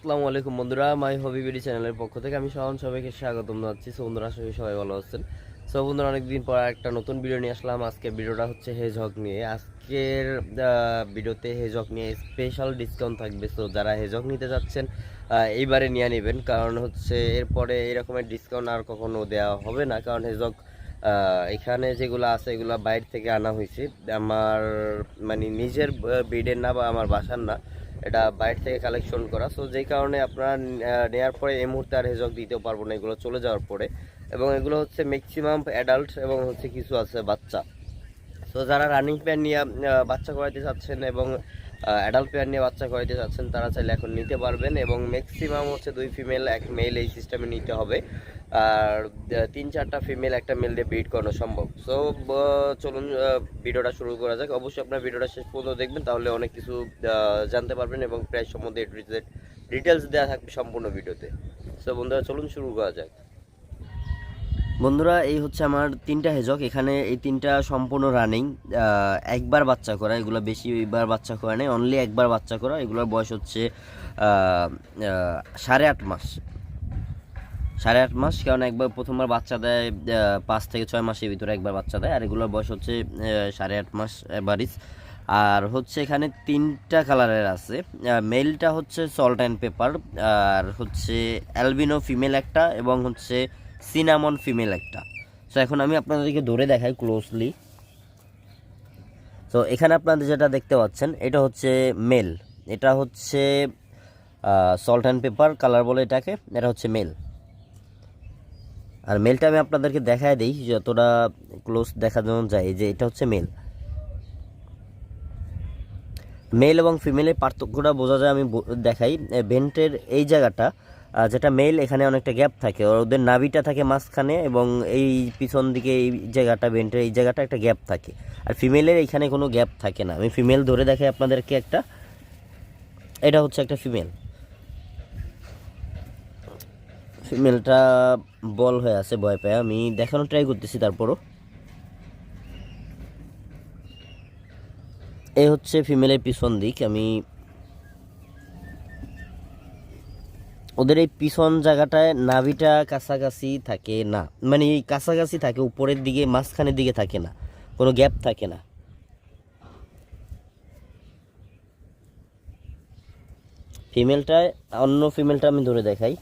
আসসালামু আলাইকুম বন্ধুরা, মাই হবি বিডি চ্যানেলের পক্ষ থেকে আমি শাওন সবাইকে স্বাগতম জানাচ্ছি। সো বন্ধুরা করি সবাই ভালো আছেন। সো বন্ধুরা, অনেকদিন পর একটা নতুন ভিডিও নিয়ে আসলাম। আজকে ভিডিওটা হচ্ছে হেজক নিয়ে। আজকের ভিডিওতে হেজক নিয়ে স্পেশাল ডিসকাউন্ট থাকবে। সো যারা হেজক নিতে যাচ্ছেন এইবারে নিয়ে নেবেন। কারণ হচ্ছে এরপরে এরকমের ডিসকাউন্ট আর কখনো দেওয়া হবে না। কারণ হেজক এখানে যেগুলো আছে, এগুলো বাইরে থেকে আনা হয়েছে। আমার মানে নিজের ব্রিডের না বা আমার বাসার না। এটা বাইরে থেকে কালেকশন করা। সো যেই কারণে আপনারা নেওয়ার পরে এই মুহূর্তে আর হেজক দিতেও পারব না, এগুলো চলে যাওয়ার পরে। এবং এগুলো হচ্ছে ম্যাক্সিমাম অ্যাডাল্ট এবং হচ্ছে কিছু আছে বাচ্চা। সো যারা রানিং প্যান নিয়ে বাচ্চা করাইতে চাচ্ছেন এবং অ্যাডাল্ট প্যান নিয়ে বাচ্চা করাইতে চাচ্ছেন, তারা চাইলে এখন নিতে পারবেন এবং ম্যাক্সিমাম হচ্ছে দুই ফিমেল এক মেল এই সিস্টেমে নিতে হবে। আর তিন চারটা ফিমেল একটা মেল দিয়ে ব্রিড করানো সম্ভব। সো চলুন ভিডিওটা শুরু করা যাক। অবশ্যই আপনার ভিডিওটা শেষ পর্যন্ত দেখবেন, তাহলে অনেক কিছু জানতে পারবেন এবং প্রাইস সম্বন্ধে ডিটেলস দেওয়া থাকবে সম্পূর্ণ ভিডিওতে। সো বন্ধুরা, চলুন শুরু করা যাক। বন্ধুরা, এই হচ্ছে আমার তিনটা হেজক। এখানে এই তিনটা সম্পূর্ণ রানিং একবার বাচ্চা করা, এগুলো বেশি বার বাচ্চা করা নেই অনলি একবার বাচ্চা করা, এগুলোর বয়স হচ্ছে সাড়ে আট মাস। সাড়ে আট মাস, কারণ একবার প্রথমবার বাচ্চা দেয় পাঁচ থেকে ছয় মাসের ভিতরে একবার বাচ্চা দেয়, আর এগুলোর বয়স হচ্ছে সাড়ে আট মাস বারিশ আর হচ্ছে এখানে তিনটা কালারের আছে মেলটা হচ্ছে সল্ট অ্যান্ড পেপার আর হচ্ছে অ্যালবিনো ফিমেল একটা, এবং হচ্ছে সিনামন ফিমেল একটা। সো এখন আমি আপনাদেরকে ধরে দেখাই ক্লোজলি তো এখানে আপনাদের যেটা দেখতে পাচ্ছেন, এটা হচ্ছে মেল এটা হচ্ছে সল্ট অ্যান্ড পেপার কালার বলে এটাকে, এটা হচ্ছে মেল আর মেলটা আমি আপনাদেরকে দেখায় দিই, যতটা ক্লোজ দেখা যেমন যায় যে এটা হচ্ছে মেল মেল এবং ফিমেলের পার্থক্যটা বোঝা যায়, আমি দেখাই। ভেন্টের এই জায়গাটা যেটা মেল এখানে অনেকটা গ্যাপ থাকে। ওদের নাভিটা থাকে মাঝখানে এবং এই পিছন দিকে এই জায়গাটা ভেন্টের এই জায়গাটা একটা গ্যাপ থাকে। আর ফিমেলের এখানে কোনো গ্যাপ থাকে না। আমি ফিমেল ধরে দেখাই আপনাদেরকে একটা। এটা হচ্ছে একটা ফিমেল ফিমেলটা বল হয়ে আছে, ভয় পায়। আমি দেখানোর ট্রাই করতেছি তারপরও। এই হচ্ছে ফিমেলের পিছন দিক। আমি ওদের এই পিছন জায়গাটায় নাভিটা কাছাকাছি থাকে না। মানে এই কাছাকাছি থাকে, উপরের দিকে, মাঝখানের দিকে থাকে না। কোনো গ্যাপ থাকে না। ফিমেলটায় অন্য ফিমেলটা আমি ধরে দেখাই।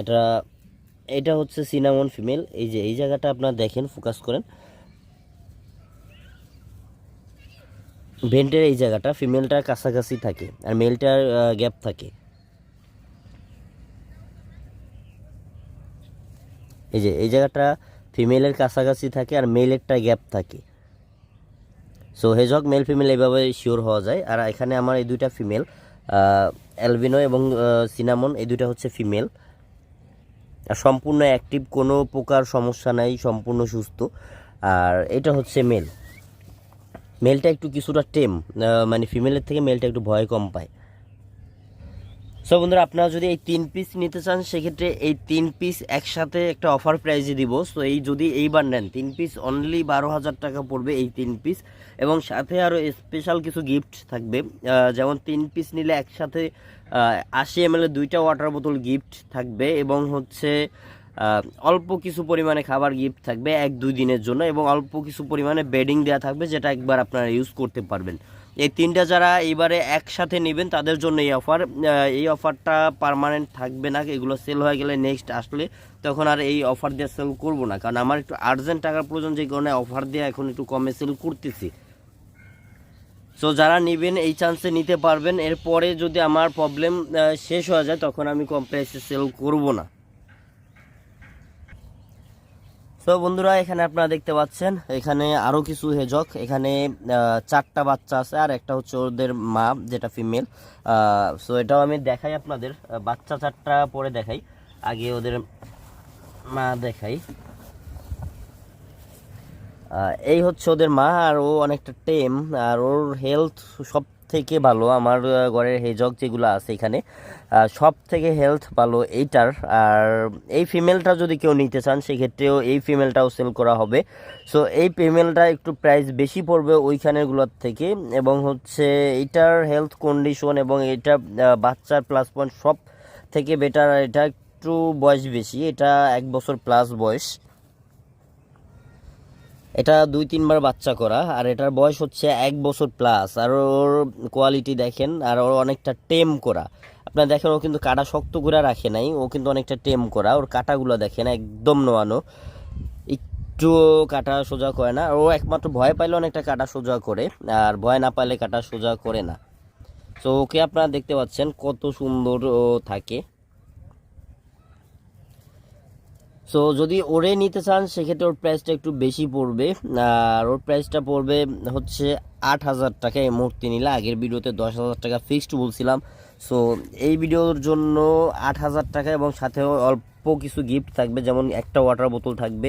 এটা এটা হচ্ছে সিনামন ফিমেল। এই যে, এই জায়গাটা আপনারা দেখেন, ফোকাস করেন। ভেন্টের এই জায়গাটা, ফিমেলটার কাছাকাছি থাকে, আর মেলটার গ্যাপ থাকে। এই যে, এই জায়গাটা ফিমেলের কাছাকাছি থাকে আর মেলেরটা গ্যাপ থাকে। সো হেজক মেল ফিমেল এইভাবে শিওর হওয়া যায়। আর এখানে আমার এই দুইটা ফিমেল অ্যালবিনো এবং সিনামন এই দুইটা হচ্ছে ফিমেল আর সম্পূর্ণ অ্যাক্টিভ কোনো প্রকার সমস্যা নাই, সম্পূর্ণ সুস্থ। আর এটা হচ্ছে মেল মেলটা একটু কিছুটা টেম মানে ফিমেলের থেকে মেলটা একটু ভয় কম পায়। সো বন্ধুরা, আপনারা যদি এই তিন পিস নিতে চান, সেক্ষেত্রে এই তিন পিস একসাথে একটা অফার প্রাইজে দিব। সো এই যদি এইবার নেন, তিন পিস অনলি বারো হাজার টাকা পড়বে এই তিন পিস এবং সাথে আরও স্পেশাল কিছু গিফট থাকবে। যেমন তিন পিস নিলে একসাথে আশি এম এর দুইটা ওয়াটার বোতল গিফট থাকবে এবং হচ্ছে অল্প কিছু পরিমাণে খাবার গিফট থাকবে এক দুই দিনের জন্য এবং অল্প কিছু পরিমাণে বেডিং দেওয়া থাকবে যেটা একবার আপনারা ইউজ করতে পারবেন। এই তিনটা যারা এবারে একসাথে নেবেন, তাদের জন্য এই অফার এই অফারটা পার্মানেন্ট থাকবে না, এগুলো সেল হয়ে গেলে নেক্সট আসলে তখন আর এই অফার দিয়ে সেল করব না। কারণ আমার একটু আর্জেন্ট টাকার প্রয়োজন, যে কারণে অফার দিয়ে এখন একটু কমে সেল করতেছি। সো যারা নেবেন, এই চান্সে নিতে পারবেন। এরপরে যদি আমার প্রবলেম শেষ হয়ে যায়, তখন আমি কম প্রাইসে সেল করব না। সো বন্ধুরা, এখানে আপনারা দেখতে পাচ্ছেন, এখানে আরও কিছু হেজক। এখানে চারটা বাচ্চা আছে আর একটা হচ্ছে ওদের মা, যেটা ফিমেল। সো এটাও আমি দেখাই আপনাদের। বাচ্চা চারটা পরে দেখাই। আগে ওদের মা দেখাই। এই হচ্ছে ওদের মা, আর ও অনেকটা টেম আর ওর হেলথ সব থেকে ভালো আমার ঘরের হেজক যেগুলো আছে এখানে সব থেকে হেলথ ভালো এইটার। আর এই ফিমেলটা যদি কেউ নিতে চান, সেক্ষেত্রেও এই ফিমেলটাও সেল করা হবে। সো এই ফিমেলটা একটু প্রাইস বেশি পড়বে ওইখানেরগুলোর থেকে। এবং হচ্ছে এইটার হেলথ কন্ডিশন এবং এটা বাচ্চার প্লাস পয়েন্ট সব থেকে বেটার এটা একটু বয়স বেশি, এটা এক বছর প্লাস বয়স। এটা দুই, তিনবার বাচ্চা করা, আর এটার বয়স হচ্ছে এক বছর প্লাস আর ওর কোয়ালিটি দেখেন, আর ওর অনেকটা টেম করা। আপনার দেখেন, ও কিন্তু কাটা শক্ত করে রাখে নাই, ও কিন্তু অনেকটা টেম করা, ওর কাটাগুলো দেখেন একদম নোয়ানো। একটু কাটা সোজা করে না, ও একমাত্র ভয় পাইলে অনেকটা কাটা সোজা করে, আর ভয় না পাইলে কাটা সোজা করে না। তো ওকে আপনারা দেখতে পাচ্ছেন কত সুন্দর ও থাকে। সো যদি ওরে নিতে চান, সেক্ষেত্রে ওর প্রাইসটা একটু বেশি পড়বে। আর ওর প্রাইসটা পড়বে হচ্ছে আট হাজার টাকা এই মুহূর্তে নিলে। আগের ভিডিওতে দশ হাজার টাকা ফিক্সড বলছিলাম। সো এই ভিডিওর জন্য আট হাজার টাকা এবং সাথে অল্প কিছু গিফট থাকবে। যেমন একটা ওয়াটার বোতল থাকবে,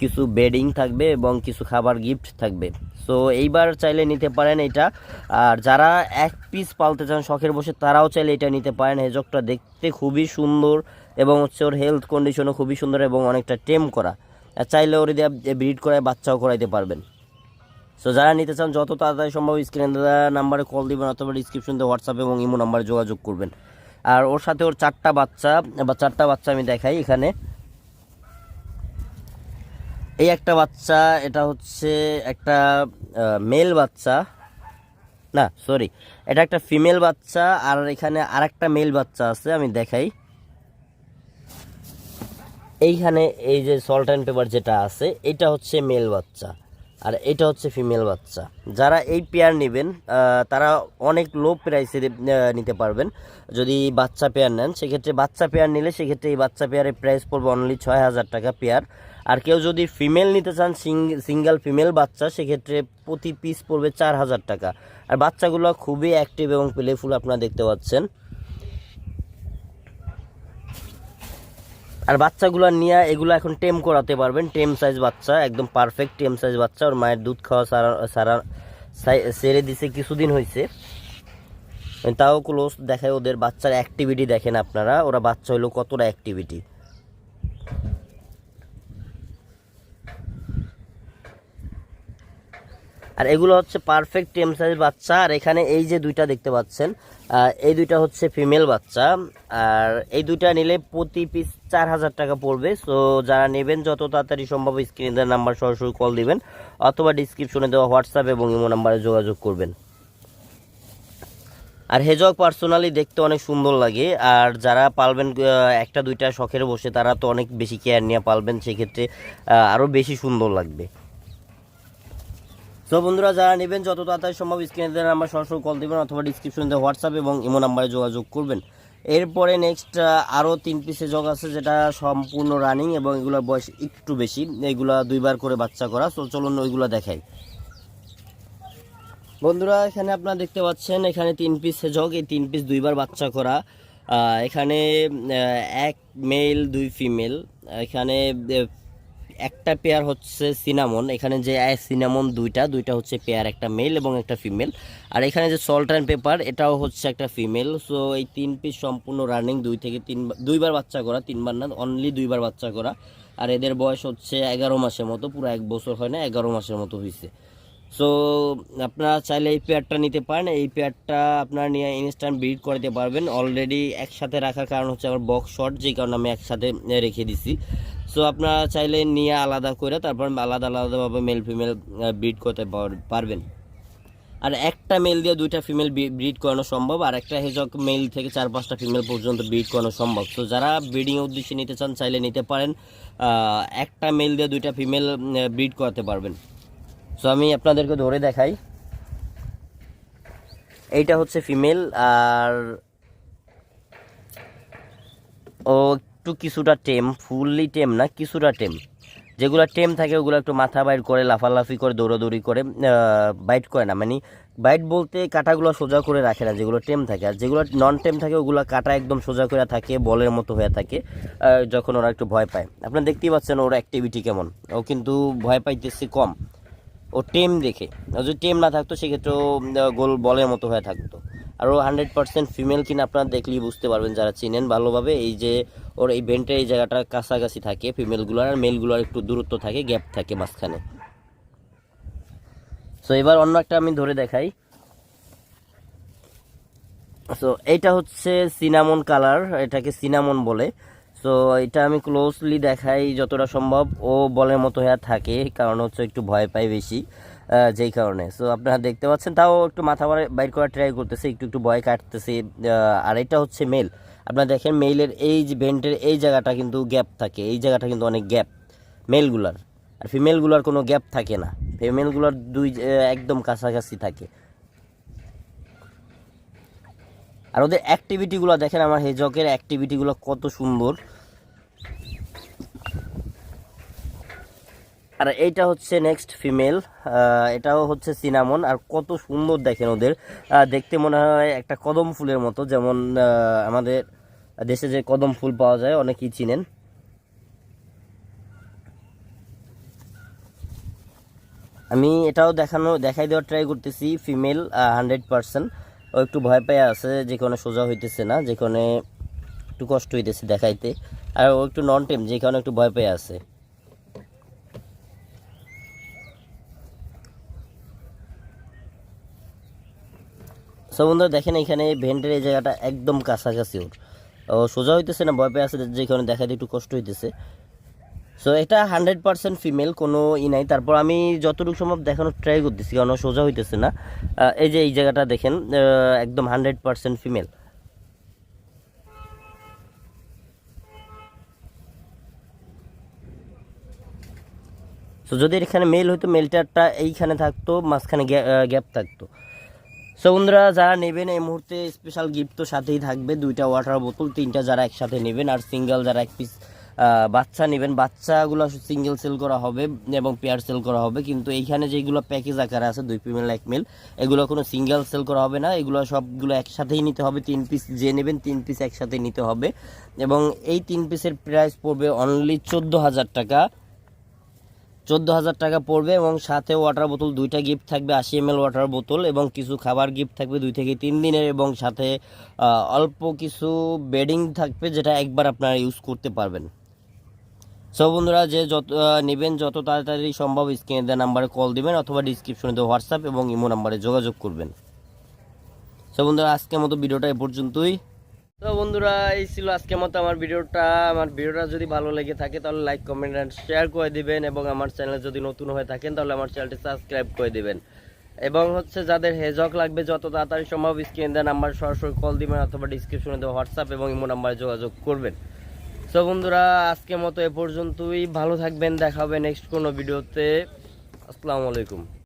কিছু বেডিং থাকবে এবং কিছু খাবার গিফট থাকবে। সো এইবার চাইলে নিতে পারেন এটা। আর যারা এক পিস পালতে চান, শখের বসে তারাও চাইলে এটা নিতে পারেন। হেজকটা দেখতে খুবই সুন্দর। এবং হচ্ছে ওর হেলথ কন্ডিশনও খুবই সুন্দর এবং অনেকটা টেম করা। আর চাইলে ওর দিয়ে ব্রিড করায় বাচ্চাও করাইতে পারবেন। সো যারা নিতে চান, যত তাড়াতাড়ি সম্ভব স্ক্রিনে দেওয়া নাম্বারে কল দিবেন অথবা ডিসক্রিপশন দিয়ে হোয়াটসঅ্যাপ এবং ইমো নাম্বারে যোগাযোগ করবেন। আর ওর সাথে ওর চারটা বাচ্চা, বা চারটা বাচ্চা আমি দেখাই এখানে। এই একটা বাচ্চা, এটা হচ্ছে একটা মেল বাচ্চা। না সরি এটা একটা ফিমেল বাচ্চা, আর এখানে আরেকটা মেল বাচ্চা আছে, আমি দেখাই। এইখানে এই যে সল্ট অ্যান্ড পেপার যেটা আছে, এটা হচ্ছে মেল বাচ্চা। আর এটা হচ্ছে ফিমেল বাচ্চা। যারা এই পেয়ার নেবেন তারা অনেক লো প্রাইসে নিতে পারবেন। যদি বাচ্চা পেয়ার নেন, সেক্ষেত্রে বাচ্চা পেয়ার নিলে সেক্ষেত্রে এই বাচ্চা পেয়ারের প্রাইস পড়বে অনলি ছয় হাজার টাকা পেয়ার আর কেউ যদি ফিমেল নিতে চান সিঙ্গেল ফিমেল বাচ্চা, সেক্ষেত্রে প্রতি পিস পড়বে চার হাজার টাকা। আর বাচ্চাগুলো খুবই অ্যাক্টিভ এবং প্লেফুল আপনারা দেখতে পাচ্ছেন। আর বাচ্চাগুলো নিয়ে এগুলো এখন টেম করাতে পারবেন। টেম সাইজ বাচ্চা, একদম পারফেক্ট টেম সাইজ বাচ্চা। ওর মায়ের দুধ খাওয়া সারা সারা সেরে দিছে, কিছুদিন হয়েছে তাও ক্লোজ দেখায় ওদের বাচ্চার অ্যাক্টিভিটি দেখেন আপনারা। ওরা বাচ্চা হলো কতটা অ্যাক্টিভিটি আর এগুলো হচ্ছে পারফেক্ট টেম সাইজ বাচ্চা। আর এখানে এই যে দুইটা দেখতে পাচ্ছেন এই দুইটা হচ্ছে ফিমেল বাচ্চা। আর এই দুইটা নিলে প্রতি পিস চার হাজার টাকা পড়বে। সো যারা নেবেন, যত তাড়াতাড়ি সম্ভব স্ক্রিনে দেওয়ার নাম্বার সরাসরি কল দিবেন, অথবা ডিসক্রিপশনে দেওয়া হোয়াটসঅ্যাপ এবং ইমো নাম্বারে যোগাযোগ করবেন। আর হেজক পার্সোনালি দেখতে অনেক সুন্দর লাগে। আর যারা পালবেন একটা দুইটা শখের বসে, তারা তো অনেক বেশি কেয়ার নিয়ে পালবেন। সেক্ষেত্রে আরও বেশি সুন্দর লাগবে। তো বন্ধুরা, যারা নেবেন, যত তাড়াতাড়ি সম্ভব স্ক্রিনে দেওয়ার নাম্বার সরাসরি কল দিবেন অথবা ডিসক্রিপশন হোয়াটসঅ্যাপ এবং ইমো নাম্বারে যোগাযোগ করবেন। এরপরে নেক্সট আরও তিন পিসের জগ আছে যেটা সম্পূর্ণ রানিং এবং এগুলোর বয়স একটু বেশি। এগুলা দুইবার করে বাচ্চা করা। তো চলুন ওইগুলো দেখাই। বন্ধুরা, এখানে আপনারা দেখতে পাচ্ছেন, এখানে তিন পিস জগ এই তিন পিস দুইবার বাচ্চা করা। এখানে এক মেল দুই ফিমেল এখানে একটা পেয়ার হচ্ছে সিনামন এখানে যে সিনামন দুইটা দুইটা হচ্ছে পেয়ার একটা মেল এবং একটা ফিমেল আর এখানে যে সল্ট অ্যান্ড পেপার এটাও হচ্ছে একটা ফিমেল সো এই তিন পিস সম্পূর্ণ রানিং দুই থেকে তিন দুইবার বাচ্চা করা, তিনবার না অনলি দুইবার বাচ্চা করা। আর এদের বয়স হচ্ছে এগারো মাসের মতো, পুরো এক বছর হয় না, এগারো মাসের মতো হয়েছে সো আপনারা চাইলে এই পেয়ারটা নিতে পারেন। এই পেয়ারটা আপনারা নিয়ে ইনস্ট্যান্ট ব্রিড করতে পারবেন। অলরেডি একসাথে রাখার কারণ হচ্ছে আমার বক্স শর্ট যে কারণে আমি একসাথে রেখে দিছি। সো আপনারা চাইলে নিয়ে আলাদা করে তারপর আলাদা আলাদাভাবে মেল ফিমেল ব্রিড করতে পার- পারবেন। আর একটা মেল দিয়ে দুইটা ফিমেল ব্রিড করানো সম্ভব, আর একটা হেজক মেল থেকে চার পাঁচটা ফিমেল পর্যন্ত ব্রিড করানো সম্ভব। তো যারা ব্রিডিং উদ্দেশ্যে নিতে চান, চাইলে নিতে পারেন। একটা মেল দিয়ে দুইটা ফিমেল ব্রিড করাতে পারবেন। সো আমি আপনাদেরকে ধরে দেখাই। এইটা হচ্ছে ফিমেল আর ও একটু কিছুটা টেম ফুললি টেম না, কিছুটা টেম। যেগুলো টেম থাকে, ওগুলো একটু মাথা বাইর করে, লাফালাফি করে, দৌড়াদৌড়ি করে বাইট করে না। মানে বাইট বলতে কাটাগুলো সোজা করে রাখে না, যেগুলো টেম থাকে। আর যেগুলো নন টেম থাকে, ওগুলো কাটা একদম সোজা করে থাকে, বলের মতো হয়ে থাকে যখন ওরা একটু ভয় পায়। আপনারা দেখতেই পাচ্ছেন ওর অ্যাক্টিভিটি কেমন। ও কিন্তু ভয় পাইতেছে কম। ও টেম দেখে। যদি টেম না থাকতো, সেক্ষেত্রে গোল বলের মতো হয়ে থাকতো। আর ও হান্ড্রেড পার্সেন্ট ফিমেল কিনা আপনারা দেখলেই বুঝতে পারবেন যারা চিনেন ভালোভাবে। এই যে ওর এই ভেন্টের এই জায়গাটা কাছাকাছি থাকে ফিমেলগুলোর আর মেলগুলোর একটু দূরত্ব থাকে গ্যাপ থাকে মাঝখানে। সো এবার অন্য একটা আমি ধরে দেখাই। সো এইটা হচ্ছে সিনামন কালার এটাকে সিনামন বলে। সো এটা আমি ক্লোজলি দেখাই যতটা সম্ভব। ও বলের মতো হয়ে থাকে, কারণ হচ্ছে একটু ভয় পাই বেশি। যেই কারণে। সো আপনারা দেখতে পাচ্ছেন, তাও একটু মাথা বাইর করার ট্রাই করতেছে, একটু একটু ভয় কাটতেছে। আর এটা হচ্ছে মেল আপনারা দেখেন মেইলের এই যে ভেন্টের এই জায়গাটা কিন্তু গ্যাপ থাকে। এই জায়গাটা কিন্তু অনেক গ্যাপ মেলগুলার আর ফিমেলগুলার কোনো গ্যাপ থাকে না। ফিমেলগুলার দুই একদম কাছাকাছি থাকে। আর ওদের অ্যাক্টিভিটিগুলো দেখেন, আমার হেজকের অ্যাক্টিভিটিগুলো কত সুন্দর। আর এইটা হচ্ছে নেক্সট ফিমেল এটাও হচ্ছে সিনামন আর কত সুন্দর দেখেন ওদের। দেখতে মনে হয় একটা কদম ফুলের মতো, যেমন আমাদের দেশে যে কদম ফুল পাওয়া যায়, অনেকেই চিনেন। আমি এটাও দেখানো, দেখাই দেওয়ার ট্রাই করতেছি ফিমেল হান্ড্রেড পার্সেন্ট ও একটু ভয় পেয়ে আছে যেখানে সোজা হইতেছে না যেখানে একটু কষ্ট হইতেছে দেখাইতে। আর ও একটু নন টেম যেখানে একটু ভয় পেয়ে আছে। সো বন্ধুরা দেখেন এখানে ভেন্টের এই জায়গাটা একদম কাছাকাছি ওর। সোজা হইতেছে না, ভয় পেয়ে আছে যেখানে দেখাইতে একটু কষ্ট হইতেছে। সো এটা হান্ড্রেড পার্সেন্ট ফিমেল কোনো ই নাই। তারপর আমি যতটুকু সম্ভব দেখানোর ট্রাই করতেছি কারণ সোজা হইতেছে না। এই যে এই জায়গাটা দেখেন একদম হান্ড্রেড পার্সেন্ট ফিমেল তো যদি এখানে মেল হইতো মেলটারটা এইখানে থাকতো, মাঝখানে গ্যাপ থাকতো। সো বন্ধুরা, যারা নেবেন এই মুহূর্তে স্পেশাল গিফট তো সাথেই থাকবে। দুইটা ওয়াটার বোতল তিনটা যারা একসাথে নেবেন, আর সিঙ্গেল যারা এক পিস বাচ্চা নেবেন, বাচ্চাগুলো সিঙ্গেল সেল করা হবে এবং পেয়ার সেল করা হবে। কিন্তু এইখানে যেগুলো প্যাকেজ আকারে আছে, দুই ফিমেল এক মেল এগুলো কোনো সিঙ্গেল সেল করা হবে না। এগুলো সবগুলো একসাথেই নিতে হবে। তিন পিস যে নেবেন, তিন পিস একসাথে নিতে হবে। এবং এই তিন পিসের প্রাইস পড়বে অনলি চোদ্দ হাজার টাকা। চোদ্দ হাজার টাকা পড়বে এবং সাথে ওয়াটার বোতল দুইটা গিফট থাকবে, আশি এম ওয়াটার বোতল এবং কিছু খাবার গিফট থাকবে দুই থেকে তিন দিনের এবং সাথে অল্প কিছু বেডিং থাকবে যেটা একবার আপনারা ইউজ করতে পারবেন। সব বন্ধুরা, যে যত নেবেন যত তাড়াতাড়ি সম্ভব স্ক্রিনে দেওয়া নাম্বারে কল দিবেন অথবা ডিসক্রিপশনে দেওয়া হোয়াটসঅ্যাপ এবং ইমো নাম্বারে যোগাযোগ করবেন। সব বন্ধুরা, আজকের মতো ভিডিওটা এ পর্যন্তই। তো বন্ধুরা, এই ছিল আজকের মতো আমার ভিডিওটা। আমার ভিডিওটা যদি ভালো লেগে থাকে, তাহলে লাইক কমেন্ট অ্যান্ড শেয়ার করে দিবেন এবং আমার চ্যানেল যদি নতুন হয়ে থাকেন, তাহলে আমার চ্যানেলটি সাবস্ক্রাইব করে দিবেন। এবং হচ্ছে, যাদের হেজক লাগবে, যত তাড়াতাড়ি সম্ভব স্ক্রিন দেওয়া নাম্বার সরাসরি কল দিবেন অথবা ডিসক্রিপশনে দেওয়া হোয়াটসঅ্যাপ এবং ইমো নাম্বারে যোগাযোগ করবেন। সো বন্ধুরা, আজকের মতো এ পর্যন্তই। ভালো থাকবেন, দেখা হবে নেক্সট কোনো ভিডিওতে আসসালামু আলাইকুম।